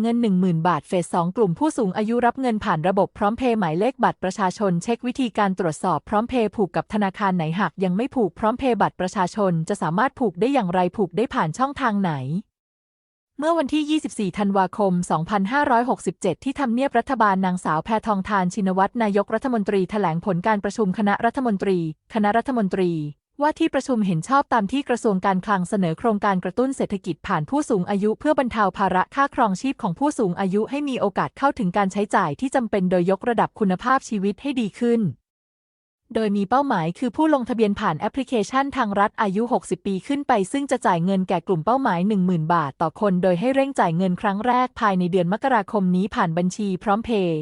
เงิน 10,000 บาทเฟส2กลุ่มผู้สูงอายุรับเงินผ่านระบบพร้อมเพย์หมายเลขบัตรประชาชน เช็ควิธีการตรวจสอบพร้อมเพย์ผูกกับธนาคารไหนหากยังไม่ผูกพร้อมเพย์บัตรประชาชนจะสามารถผูกได้อย่างไรผูกได้ผ่านช่องทางไหน เมื่อวันที่ 24 ธันวาคม 2567 ที่ทำเนียบรัฐบาลนางสาวแพทองทานชินวัตรนายกรัฐมนตรีแถลงผลการประชุมคณะรัฐมนตรี คณะรัฐมนตรี ว่าที่ประชุมเห็นชอบตามที่กระทรวงการคลังเสนอโครงการกระตุ้นเศรษฐกิจผ่านผู้สูงอายุเพื่อบรรเทาภาระค่าครองชีพของผู้สูงอายุให้มีโอกาสเข้าถึงการใช้จ่ายที่จำเป็นโดยยกระดับคุณภาพชีวิตให้ดีขึ้น โดยมีเป้าหมายคือผู้ลงทะเบียนผ่านแอปพลิเคชันทางรัฐอายุ 60 ปีขึ้นไป ซึ่งจะจ่ายเงินแก่กลุ่มเป้าหมาย 10,000 บาทต่อคน โดยให้เร่งจ่ายเงินครั้งแรกภายในเดือนมกราคมนี้ผ่านบัญชีพร้อมเพย์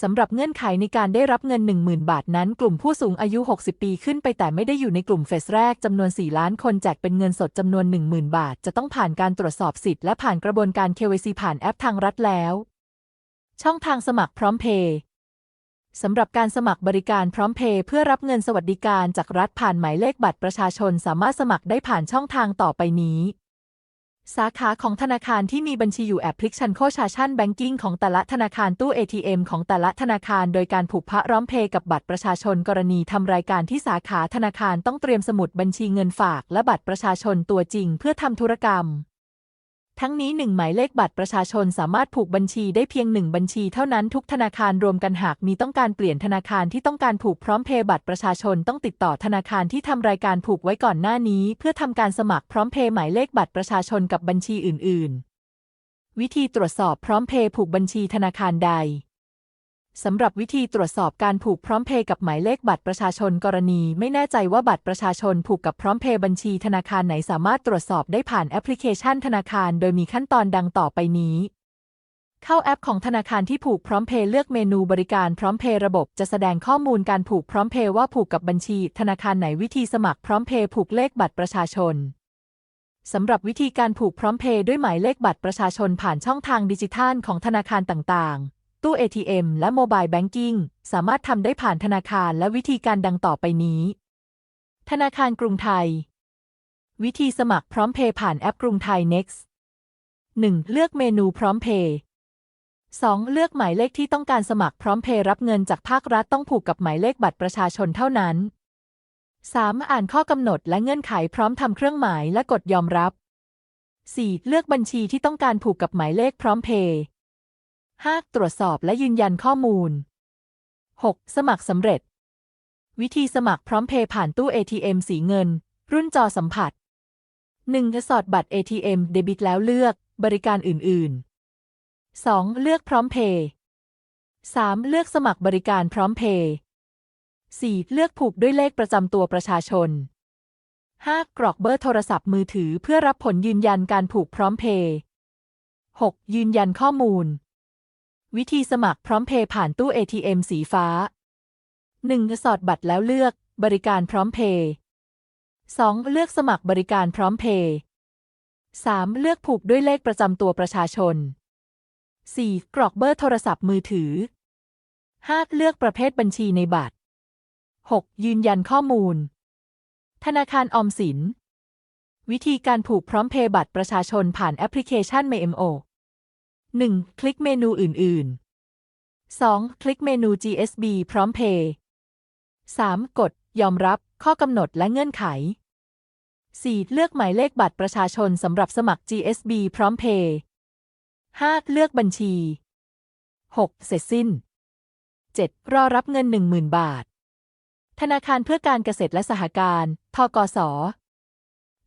สำหรับเงื่อนไขในการได้รับเงิน 10,000 บาทนั้น กลุ่มผู้สูงอายุ 60 ปีขึ้นไปแต่ไม่ได้อยู่ในกลุ่มเฟสแรกจำนวน 4 ล้านคนแจกเป็นเงินสดจำนวน 10,000 บาท จะต้องผ่านการตรวจสอบสิทธิ์และผ่านกระบวนการ KYC ผ่านแอปทางรัฐแล้ว ช่องทางสมัครพร้อมเพย์สำหรับการสมัครบริการพร้อมเพย์เพื่อรับเงินสวัสดิการจากรัฐผ่านหมายเลขบัตรประชาชน สามารถสมัครได้ผ่านช่องทางต่อไปนี้ สาขาของธนาคารที่มีบัญชีอยู่แอปพลิเคชันโคชาชันแบงกิ้งของแต่ละธนาคารตู้ ATM ของแต่ละธนาคารโดยการผูกพระร้อมเพย์กับบัตรประชาชนกรณีทำรายการที่สาขาธนาคารต้องเตรียมสมุดบัญชีเงินฝากและบัตรประชาชนตัวจริงเพื่อทำธุรกรรม ทั้งนี้หนึ่งหมายเลขบัตรประชาชนสามารถผูกบัญชีได้เพียงหนึ่งบัญชีเท่านั้นทุกธนาคารรวมกันหากมีต้องการเปลี่ยนธนาคารที่ต้องการผูกพร้อมเพย์บัตรประชาชนต้องติดต่อธนาคารที่ทำรายการผูกไว้ก่อนหน้านี้ เพื่อทำการสมัครพร้อมเพย์หมายเลขบัตรประชาชนกับบัญชีอื่น ๆ วิธีตรวจสอบพร้อมเพย์ผูกบัญชีธนาคารใด สำหรับวิธีตรวจสอบการผูกพร้อมเพย์กับหมายเลขบัตรประชาชนกรณีไม่แน่ใจว่าบัตรประชาชนผูกกับพร้อมเพย์บัญชีธนาคารไหนสามารถตรวจสอบได้ผ่านแอปพลิเคชันธนาคาร โดยมีขั้นตอนดังต่อไปนี้ เข้าแอปของธนาคารที่ผูกพร้อมเพย์เลือกเมนูบริการพร้อมเพย์ระบบจะแสดงข้อมูลการผูกพร้อมเพย์ว่าผูกกับบัญชี ธนาคารไหนวิธีสมัครพร้อมเพย์ผูกเลขบัตรประชาชนสำหรับวิธีการผูกพร้อมเพย์ด้วยหมายเลขบัตรประชาชนผ่านช่องทางดิจิทัลของธนาคารต่างๆ ตู้ ATM และโมบายแบงกิ้งสามารถทำได้ผ่านธนาคารและวิธีการดังต่อไปนี้ ธนาคารกรุงไทย วิธีสมัครพร้อมเพย์ผ่านแอปกรุงไทย Next 1. เลือกเมนูพร้อมเพย์ 2. เลือกหมายเลขที่ต้องการสมัครพร้อมเพย์รับเงินจากภาครัฐต้องผูกกับหมายเลขบัตรประชาชนเท่านั้น 3. อ่านข้อกำหนดและเงื่อนไขพร้อมทำเครื่องหมายและกดยอมรับ 4. เลือกบัญชีที่ต้องการผูกกับหมายเลขพร้อมเพย์ 5. ตรวจสอบและยืนยันข้อมูล 6. สมัครสำเร็จ วิธีสมัครพร้อมเพย์ผ่านตู้ ATM สีเงิน รุ่นจอสัมผัส 1. สอดบัตร ATM เดบิตแล้วเลือก บริการอื่น ๆ 2. เลือกพร้อมเพย์ 3. เลือกสมัครบริการพร้อมเพย์ 4. เลือกผูกด้วยเลขประจำตัวประชาชน 5. กรอกเบอร์โทรศัพท์มือถือเพื่อรับผลยืนยันการผูกพร้อมเพย์ 6. ยืนยันข้อมูล วิธีสมัครพร้อมเพย์ผ่านตู้ ATM สีฟ้า 1. สอดบัตรแล้วเลือกบริการพร้อมเพย์ 2. เลือกสมัครบริการพร้อมเพย์ 3. เลือกผูกด้วยเลขประจำตัวประชาชน 4. กรอกเบอร์โทรศัพท์มือถือ 5. เลือกประเภทบัญชีในบัตร 6. ยืนยันข้อมูล ธนาคารออมสิน วิธีการผูกพร้อมเพย์บัตรประชาชนผ่านแอปพลิเคชัน MMO 1. คลิกเมนูอื่น ๆ 2. คลิกเมนู GSB พร้อมเพย์ 3. กด ยอมรับข้อกำหนดและเงื่อนไข 4. เลือกหมายเลขบัตรประชาชนสำหรับสมัคร GSB พร้อมเพย์ 5. เลือกบัญชี 6. เสร็จสิ้น 7. รอรับเงิน 10,000 บาท ธนาคารเพื่อการเกษตรและสหการทกส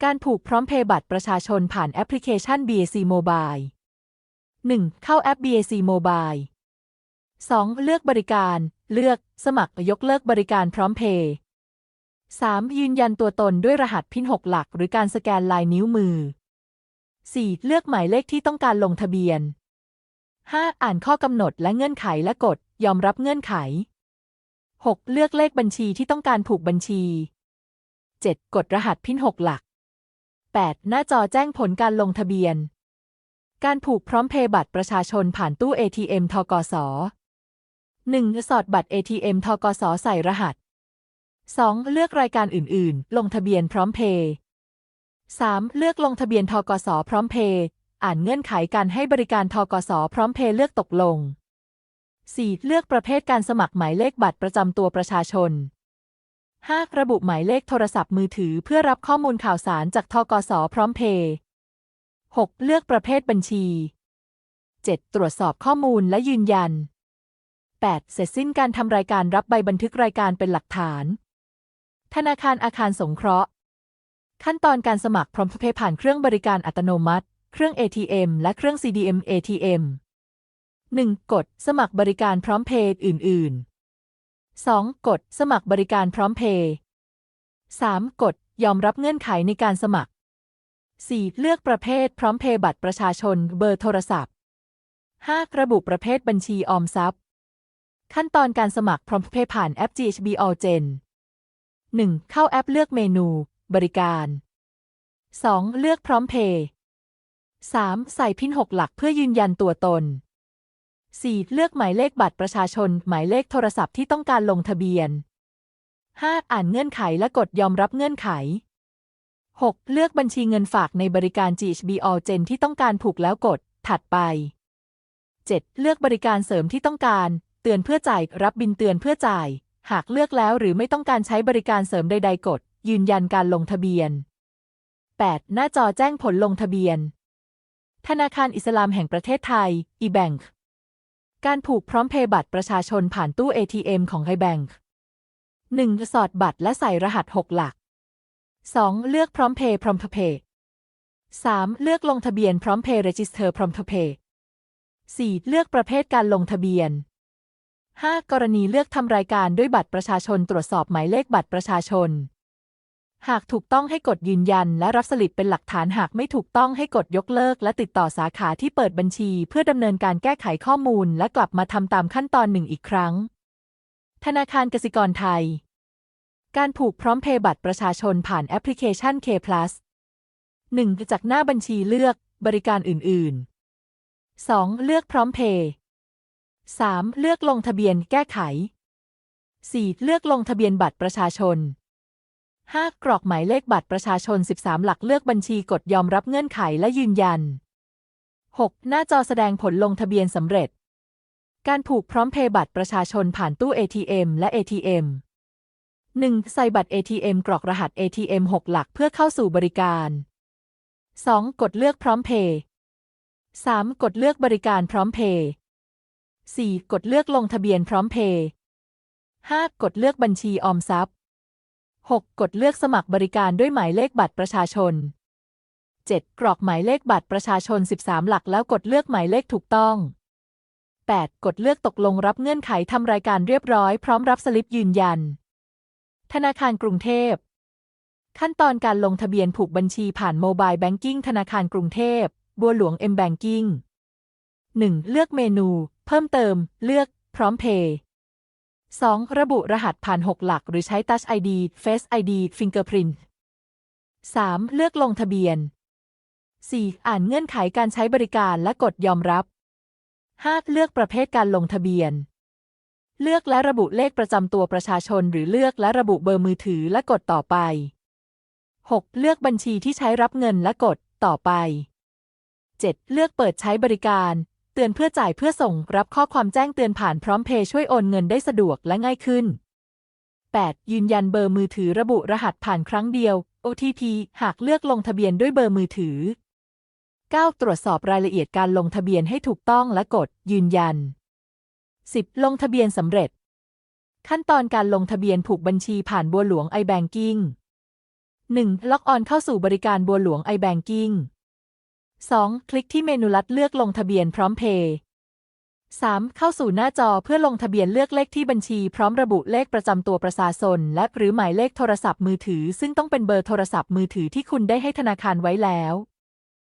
การผูกพร้อมเพย์บัตรประชาชนผ่านแอปพลิเคชัน BAC Mobile 1. เข้าแอป BAC Mobile 2. เลือกบริการ เลือก สมัครยกเลิกบริการพร้อมเพย์ 3. ยืนยันตัวตนด้วยรหัสพิน 6 หลัก หรือการสแกนลายนิ้วมือ 4. เลือกหมายเลขที่ต้องการลงทะเบียน 5. อ่านข้อกำหนดและเงื่อนไขและกดยอมรับเงื่อนไข 6. เลือกเลขบัญชีที่ต้องการผูกบัญชี 7. กดรหัสพิน 6 หลัก 8. หน้าจอแจ้งผลการลงทะเบียน การผูกพร้อมเพย์บัตรประชาชนผ่านตู้ ATM ทกส 1. สอดบัตร ATM ทกส ใส่รหัส 2. เลือกรายการอื่น ๆ ลงทะเบียนพร้อมเพย์ 3. เลือกลงทะเบียนทกส พร้อมเพย์อ่านเงื่อนไขการให้บริการทกส พร้อมเพย์เลือกตกลง 4. เลือกประเภทการสมัครหมายเลขบัตรประจำตัวประชาชน 5. ระบุหมายเลขโทรศัพท์มือถือเพื่อรับข้อมูลข่าวสารจากทกส พร้อมเพย์ 6. เลือกประเภทบัญชี 7. ตรวจสอบข้อมูลและยืนยัน 8. เสร็จสิ้นการทำรายการรับใบบันทึกรายการเป็นหลักฐาน ธนาคารอาคารสงเคราะห์ ขั้นตอนการสมัครพร้อมเพย์ผ่านเครื่องบริการอัตโนมัติ เครื่อง ATM และเครื่อง CDM ATM 1. กด สมัครบริการพร้อมเพย์อื่น ๆ 2. กด สมัครบริการพร้อมเพย์ 3. กด ยอมรับเงื่อนไขในการสมัคร 4. เลือกประเภทพร้อมเพย์บัตรประชาชน เบอร์โทรศัพท์ 5. ระบุประเภทบัญชีออมทรัพย์ ขั้นตอนการสมัครพร้อมเพย์ผ่านแอป GHB All Gen 1. เข้าแอปเลือกเมนู บริการ 2. เลือกพร้อมเพย์ 3. ใส่พิน6หลักเพื่อยืนยันตัวตน 4. เลือกหมายเลขบัตรประชาชน หมายเลขโทรศัพท์ที่ต้องการลงทะเบียน 5. อ่านเงื่อนไขและกดยอมรับเงื่อนไข 6. เลือกบัญชีเงินฝากในบริการ GHB All Gen ที่ต้องการผูกแล้วกด ถัดไป 7. เลือกบริการเสริมที่ต้องการ เตือนเพื่อจ่าย รับบินเตือนเพื่อจ่าย หากเลือกแล้วหรือไม่ต้องการใช้บริการเสริมใด ๆ กด ยืนยันการลงทะเบียน 8. หน้าจอแจ้งผลลงทะเบียน ธนาคารอิสลามแห่งประเทศไทย eBank การผูกพร้อมเพย์บัตรประชาชนผ่านตู้ ATM ของ iBank 1. สอดบัตรและใส่รหัส 6 หลัก 2. เลือกพร้อมเพย์พร้อมเพย์ 3. เลือกลงทะเบียนพร้อมเพย์ Register พร้อมเพย์ 4. เลือกประเภทการลงทะเบียน 5. กรณีเลือกทำรายการด้วยบัตรประชาชนตรวจสอบหมายเลขบัตรประชาชน หากถูกต้องให้กดยืนยันและรับสลิปเป็นหลักฐานหากไม่ถูกต้องให้กดยกเลิก และติดต่อสาขาที่เปิดบัญชี เพื่อดำเนินการแก้ไขข้อมูล และกลับมาทำตามขั้นตอนหนึ่งอีกครั้ง ธนาคารกสิกรไทย การผูกพร้อมเพย์บัตรประชาชนผ่านแอปพลิเคชัน K Plus 1. จากหน้าบัญชีเลือกบริการอื่น ๆ 2. เลือกพร้อมเพย์ 3. เลือกลงทะเบียนแก้ไข 4. เลือกลงทะเบียนบัตรประชาชน 5. กรอกหมายเลขบัตรประชาชน 13 หลักเลือกบัญชีกดยอมรับเงื่อนไขและยืนยัน 6. หน้าจอแสดงผลลงทะเบียนสำเร็จ การผูกพร้อมเพย์บัตรประชาชนผ่านตู้ ATM และ ATM 1. ใส่บัตร ATM กรอกรหัส ATM 6 หลักเพื่อเข้าสู่บริการ 2. กดเลือกพร้อมเพย์ 3. กดเลือกบริการพร้อมเพย์ 4. กดเลือกลงทะเบียนพร้อมเพย์ 5. กดเลือกบัญชีออมทรัพย์ 6. กดเลือกสมัครบริการด้วยหมายเลขบัตรประชาชน 7. กรอกหมายเลขบัตรประชาชน 13 หลักแล้วกดเลือกหมายเลขถูกต้อง 8. กดเลือกตกลงรับเงื่อนไขทำรายการเรียบร้อยพร้อมรับสลิปยืนยัน ธนาคารกรุงเทพ ขั้นตอนการลงทะเบียนผูกบัญชีผ่านโมบายแบงกิ้งธนาคารกรุงเทพ บัวหลวง M Banking 1. เลือกเมนู เพิ่มเติม เลือก พร้อมเพย์ 2. ระบุรหัสผ่าน 6 หลัก หรือใช้ Touch ID Face ID Fingerprint 3. เลือกลงทะเบียน 4. อ่านเงื่อนไขการใช้บริการและกดยอมรับ 5. เลือกประเภทการลงทะเบียน เลือกและระบุเลขประจำตัวประชาชน หรือเลือกและระบุเบอร์มือถือและกดต่อไป 6. เลือกบัญชีที่ใช้รับเงินและกด ต่อไป 7. เลือกเปิดใช้บริการ เตือนเพื่อจ่ายเพื่อส่ง รับข้อความแจ้งเตือนผ่านพร้อมเพย์ช่วยโอนเงินได้สะดวกและง่ายขึ้น 8. ยืนยันเบอร์มือถือระบุรหัสผ่านครั้งเดียว OTP หากเลือกลงทะเบียนด้วยเบอร์มือถือ 9. ตรวจสอบรายละเอียดการลงทะเบียนให้ถูกต้องและกด ยืนยัน 10. ลงทะเบียนสำเร็จ ขั้นตอนการลงทะเบียนผูกบัญชีผ่านบัวหลวง iBanking 1. ล็อกออนเข้าสู่บริการบัวหลวง iBanking 2. คลิกที่เมนูลัดเลือกลงทะเบียนพร้อมเพย์ 3. เข้าสู่หน้าจอเพื่อลงทะเบียนเลือกเลขที่บัญชีพร้อมระบุเลขประจำตัวประชาชนและหรือหมายเลขโทรศัพท์มือถือ ซึ่งต้องเป็นเบอร์โทรศัพท์มือถือที่คุณได้ให้ธนาคารไว้แล้ว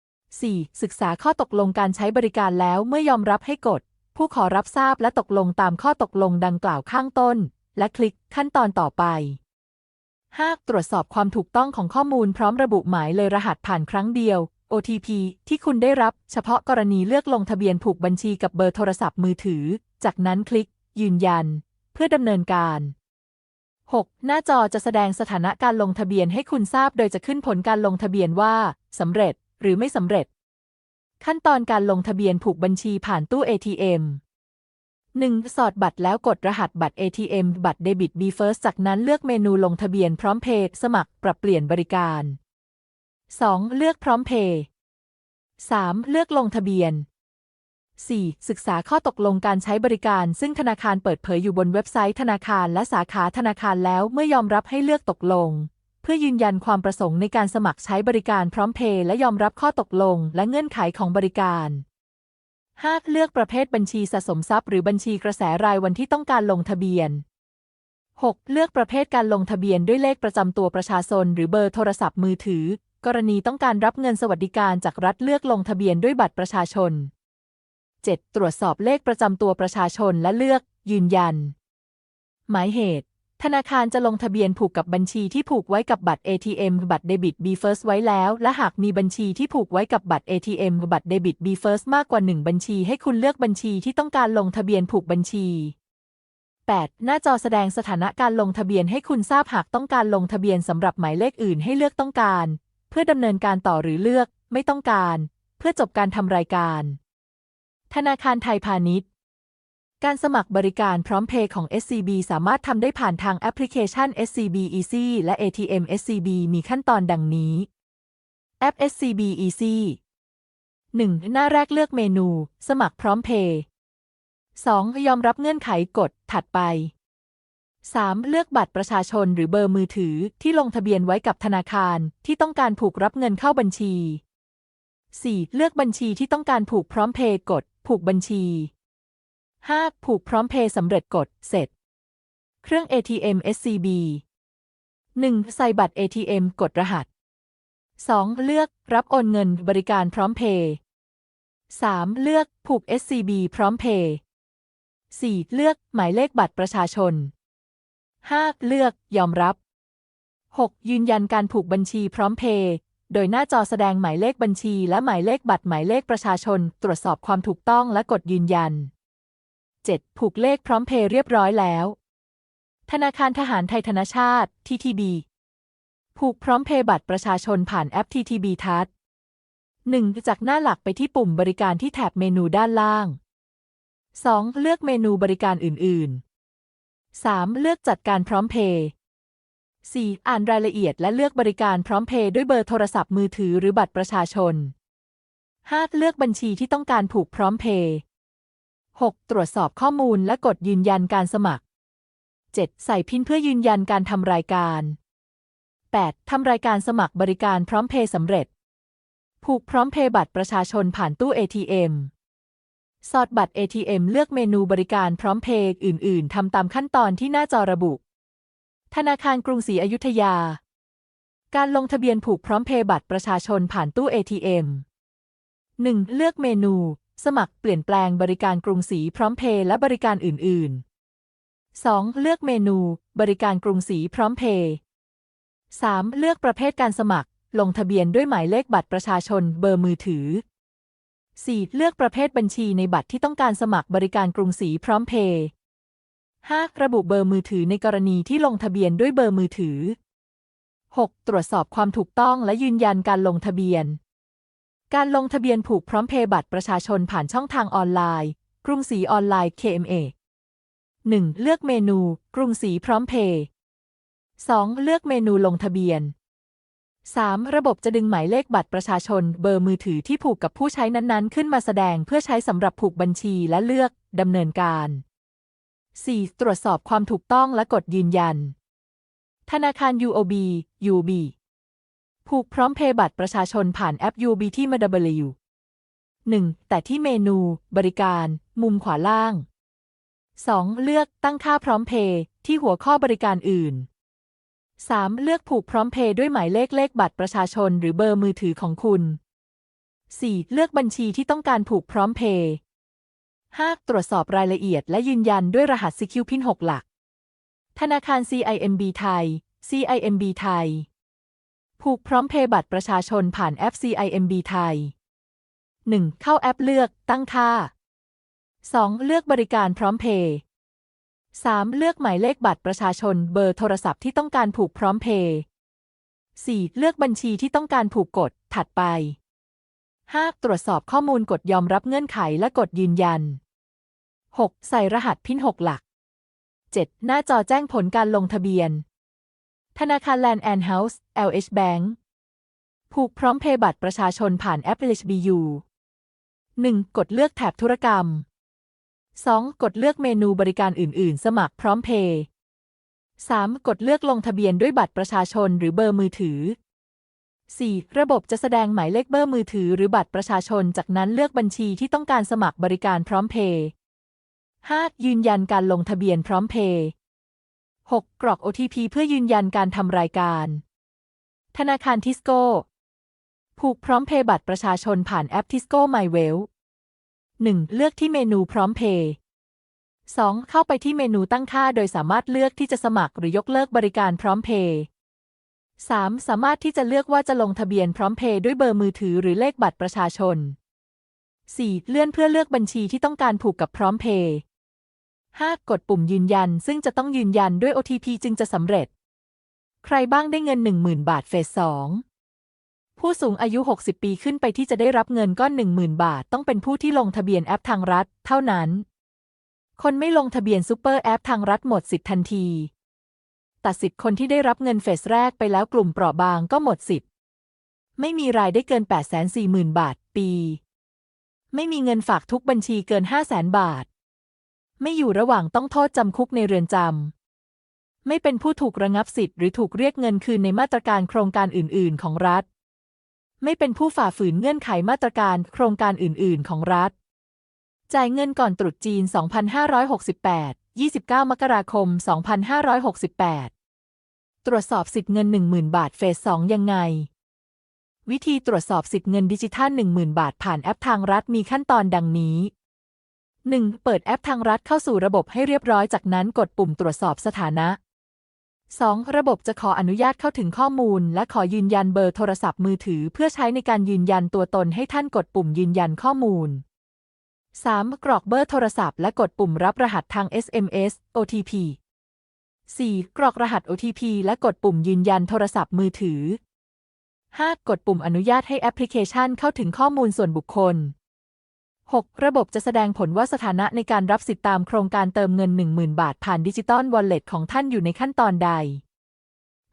4. ศึกษาข้อตกลงการใช้บริการแล้วเมื่อยอมรับให้กด ผู้ขอรับทราบและตกลงตามข้อตกลงดังกล่าวข้างต้น และคลิกขั้นตอนต่อไป 5. ตรวจสอบความถูกต้องของข้อมูลพร้อมระบุหมายเลยรหัสผ่านครั้งเดียว OTP ที่คุณได้รับเฉพาะกรณีเลือกลงทะเบียนผูกบัญชีกับเบอร์โทรศัพท์มือถือ จากนั้นคลิก ยืนยัน เพื่อดำเนินการ 6. หน้าจอจะแสดงสถานะการลงทะเบียนให้คุณทราบ โดยจะขึ้นผลการลงทะเบียนว่าสำเร็จหรือไม่สำเร็จ ขั้นตอนการลงทะเบียนผูกบัญชีผ่านตู้ ATM 1. สอดบัตรแล้วกดรหัสบัตร ATM บัตรเดบิต B First จากนั้นเลือกเมนูลงทะเบียนพร้อมเพย์สมัครปรับเปลี่ยนบริการ 2. เลือกพร้อมเพย์ 3. เลือกลงทะเบียน 4. ศึกษาข้อตกลงการใช้บริการ ซึ่งธนาคารเปิดเผยอยู่บนเว็บไซต์ธนาคารและสาขาธนาคารแล้วเมื่อยอมรับให้เลือกตกลง เพื่อยืนยันความประสงค์ในการสมัครใช้บริการพร้อมเพย์และยอมรับข้อตกลงและเงื่อนไขของบริการ 5. เลือกประเภทบัญชีสะสมทรัพย์หรือบัญชีกระแสรายวันที่ต้องการลงทะเบียน 6. เลือกประเภทการลงทะเบียนด้วยเลขประจำตัวประชาชนหรือเบอร์โทรศัพท์มือถือ กรณีต้องการรับเงินสวัสดิการจากรัฐเลือกลงทะเบียนด้วยบัตรประชาชน 7. ตรวจสอบเลขประจำตัวประชาชนและเลือก ยืนยัน หมายเหตุ ธนาคารจะลงทะเบียนผูกกับบัญชีที่ผูกไว้กับบัตร ATM บัตรเดบิต B First ไว้แล้ว และหากมีบัญชีที่ผูกไว้กับบัตร ATM บัตรเดบิต B First มากกว่า 1 บัญชีให้คุณเลือกบัญชีที่ต้องการลงทะเบียนผูกบัญชี 8. หน้าจอแสดงสถานะการลงทะเบียนให้คุณทราบหากต้องการลงทะเบียนสำหรับหมายเลขอื่นให้เลือกต้องการ เพื่อดำเนินการต่อหรือเลือก ไม่ต้องการ เพื่อจบการทำรายการ ธนาคารไทยพาณิชย์ การสมัครบริการพร้อมเพย์ของ SCB สามารถทำได้ผ่านทางแอปพลิเคชัน SCB Easy และ ATM SCB มีขั้นตอนดังนี้ แอป SCB Easy 1. หน้าแรกเลือกเมนู สมัครพร้อมเพย์ 2. ยอมรับเงื่อนไขกดถัดไป 3. เลือกบัตรประชาชนหรือเบอร์มือถือที่ลงทะเบียนไว้กับธนาคารที่ต้องการผูกรับเงินเข้าบัญชี 4. เลือกบัญชีที่ต้องการผูกพร้อมเพย์กด ผูกบัญชี 5. ผูกพร้อมเพย์สำเร็จกด เสร็จ เครื่อง ATM SCB 1. ใส่บัตร ATM กดรหัส 2. เลือกรับโอนเงินบริการพร้อมเพย์ 3. เลือกผูก SCB พร้อมเพย์ 4. เลือกหมายเลขบัตรประชาชน 5. เลือกยอมรับ 6. ยืนยันการผูกบัญชีพร้อมเพย์ โดยหน้าจอแสดงหมายเลขบัญชีและหมายเลขบัตรหมายเลขประชาชน ตรวจสอบความถูกต้องและกดยืนยัน 7. ผูกเลขพร้อมเพย์เรียบร้อยแล้ว ธนาคารทหารไทยธนชาติ TTB ผูกพร้อมเพย์บัตรประชาชนผ่านแอป TTB ทัช 1. จากหน้าหลักไปที่ปุ่มบริการที่แถบเมนูด้านล่าง 2. เลือกเมนูบริการอื่น ๆ 3. เลือกจัดการพร้อมเพย์ 4. อ่านรายละเอียดและเลือกบริการพร้อมเพย์ด้วยเบอร์โทรศัพท์มือถือหรือบัตรประชาชน 5. เลือกบัญชีที่ต้องการผูกพร้อมเพย์ 6. ตรวจสอบข้อมูลและกดยืนยันการสมัคร 7. ใส่พินเพื่อยืนยันการทำรายการ 8. ทำรายการสมัครบริการพร้อมเพย์สำเร็จ ผูกพร้อมเพย์บัตรประชาชนผ่านตู้ ATM สอดบัตร ATM เลือกเมนูบริการพร้อมเพย์อื่น ๆ ทำตามขั้นตอนที่หน้าจอระบุ ธนาคารกรุงศรีอยุธยา การลงทะเบียนผูกพร้อมเพย์บัตรประชาชนผ่านตู้ ATM 1. เลือกเมนู สมัครเปลี่ยนแปลงบริการกรุงศรีพร้อมเพย์และบริการอื่น ๆ 2. เลือกเมนู บริการกรุงศรีพร้อมเพย์ 3. เลือกประเภทการสมัคร ลงทะเบียนด้วยหมายเลขบัตรประชาชนเบอร์มือถือ 4. เลือกประเภทบัญชีในบัตรที่ต้องการสมัครบริการกรุงศรีพร้อมเพย์ 5. ระบุเบอร์มือถือในกรณีที่ลงทะเบียนด้วยเบอร์มือถือ 6. ตรวจสอบความถูกต้องและยืนยันการลงทะเบียน การลงทะเบียนผูกพร้อมเพย์บัตรประชาชนผ่านช่องทางออนไลน์ กรุงศรีออนไลน์ KMA 1. เลือกเมนู กรุงศรีพร้อมเพย์ 2. เลือกเมนูลงทะเบียน 3. ระบบจะดึงหมายเลขบัตรประชาชน เบอร์มือถือที่ผูกกับผู้ใช้นั้นๆ ขึ้นมาแสดงเพื่อใช้สำหรับผูกบัญชีและเลือกดำเนินการ 4. ตรวจสอบความถูกต้องและกดยืนยัน ธนาคาร UOB UB ผูกพร้อมเพย์บัตรประชาชนผ่านแอป UB ที่มา W 1. แต่ที่เมนู บริการ มุมขวาล่าง 2. เลือกตั้งค่าพร้อมเพย์ที่หัวข้อบริการอื่น 3. เลือกผูกพร้อมเพย์ด้วยหมายเลขเลขบัตรประชาชนหรือเบอร์มือถือของคุณ 4. เลือกบัญชีที่ต้องการผูกพร้อมเพย์ 5. ตรวจสอบรายละเอียดและยืนยันด้วยรหัส CQ PIN 6หลัก ธนาคาร CIMB ไทย CIMB ไทย ผูกพร้อมเพย์บัตรประชาชนผ่านแอป CIMB ไทย 1. เข้าแอปเลือกตั้งค่า 2. เลือกบริการพร้อมเพย์ 3. เลือกหมายเลขบัตรประชาชนเบอร์โทรศัพท์ที่ต้องการผูกพร้อมเพย์ 4. เลือกบัญชีที่ต้องการผูกกดถัดไป 5. ตรวจสอบข้อมูลกดยอมรับเงื่อนไขและกดยืนยัน 6. ใส่รหัสพิน6หลัก 7. หน้าจอแจ้งผลการลงทะเบียน ธนาคาร Land and House LH Bank ผูกพร้อมเพย์บัตรประชาชนผ่านแอป LHBU 1. กดเลือกแถบธุรกรรม 2. กดเลือกเมนูบริการอื่น ๆ สมัครพร้อมเพย์ 3. กดเลือกลงทะเบียนด้วยบัตรประชาชนหรือเบอร์มือถือ 4. ระบบจะแสดงหมายเลขเบอร์มือถือหรือบัตรประชาชน จากนั้นเลือกบัญชีที่ต้องการสมัครบริการพร้อมเพย์ 5. ยืนยันการลงทะเบียนพร้อมเพย์ 6. กรอก OTP เพื่อยืนยันการทำรายการ ธนาคารทิสโก้ ผูกพร้อมเพย์บัตรประชาชนผ่านแอปทิสโก้ไมเวล 1. เลือกที่เมนูพร้อมเพย์ 2. เข้าไปที่เมนูตั้งค่าโดยสามารถเลือกที่จะสมัครหรือยกเลิกบริการพร้อมเพย์ 3. สามารถที่จะเลือกว่าจะลงทะเบียนพร้อมเพย์ด้วยเบอร์มือถือหรือเลขบัตรประชาชน 4. เลื่อนเพื่อเลือกบัญชีที่ต้องการผูกกับพร้อมเพย์ 5. กดปุ่มยืนยัน ซึ่งจะต้องยืนยันด้วย OTP จึงจะสำเร็จ ใครบ้างได้เงิน 10,000 บาทเฟส 2 ผู้สูงอายุ 60 ปีขึ้นไปที่จะได้รับเงินก้อน 10,000 บาท ต้องเป็นผู้ที่ลงทะเบียนแอปทางรัฐ เท่านั้น คนไม่ลงทะเบียนซูเปอร์แอปทางรัฐหมดสิทธิ์ทันที ตัดสิทธิ์คนที่ได้รับเงินเฟสแรกไปแล้วกลุ่มเปราะบางก็หมดสิทธิ์ ไม่มีรายได้เกิน 840,000 บาท ปี ไม่มีเงินฝากทุกบัญชีเกิน 500,000 บาท ไม่อยู่ระหว่างต้องโทษจำคุกในเรือนจำ ไม่เป็นผู้ถูกระงับสิทธิ์หรือถูกเรียกเงินคืนในมาตรการโครงการอื่น ๆ ของรัฐ ไม่เป็นผู้ฝ่าฝืนเงื่อนไขมาตรการโครงการอื่น ๆ ของรัฐ จ่ายเงินก่อนตรุษจีน 2568 29 มกราคม 2568 ตรวจสอบสิทธิ์เงิน 10,000 บาทเฟส 2 ยังไง วิธีตรวจสอบสิทธิ์เงินดิจิทัล 10,000 บาทผ่านแอปทางรัฐมีขั้นตอนดังนี้ 1. เปิดแอปทางรัฐเข้าสู่ระบบให้เรียบร้อยจากนั้นกดปุ่มตรวจสอบสถานะ 2. ระบบจะขออนุญาตเข้าถึงข้อมูล และขอยืนยันเบอร์โทรศัพท์มือถือ เพื่อใช้ในการยืนยันตัวตนให้ท่านกดปุ่มยืนยันข้อมูล 3. กรอกเบอร์โทรศัพท์และกดปุ่มรับรหัสทาง SMS OTP 4. กรอกรหัส OTP และกดปุ่มยืนยันโทรศัพท์มือถือ 5. กดปุ่มอนุญาตให้แอปพลิเคชันเข้าถึงข้อมูลส่วนบุคคล 6. ระบบจะแสดงผลว่าสถานะในการรับสิทธิตามโครงการเติมเงิน 10,000 บาท ผ่านดิจิตอลวอลเล็ตของท่านอยู่ในขั้นตอนใด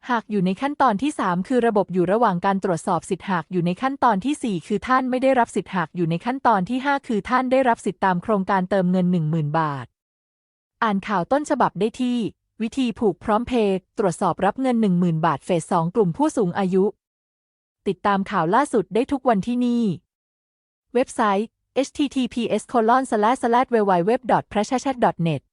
หากอยู่ในขั้นตอนที่ 3 คือระบบอยู่ระหว่างการตรวจสอบสิทธิ์หากอยู่ในขั้นตอนที่ 4 คือท่านไม่ได้รับสิทธิ์หากอยู่ในขั้นตอนที่ 5 คือท่านได้รับสิทธิ์ตามโครงการเติมเงิน 10,000 บาท อ่านข่าวต้นฉบับได้ที่ วิธีผูกพร้อมเพย์ตรวจสอบรับเงิน 10,000 บาทเฟส2กลุ่มผู้สูงอายุ ติดตามข่าวล่าสุดได้ทุกวันที่นี่ เว็บไซต์ https://www.prashachat.net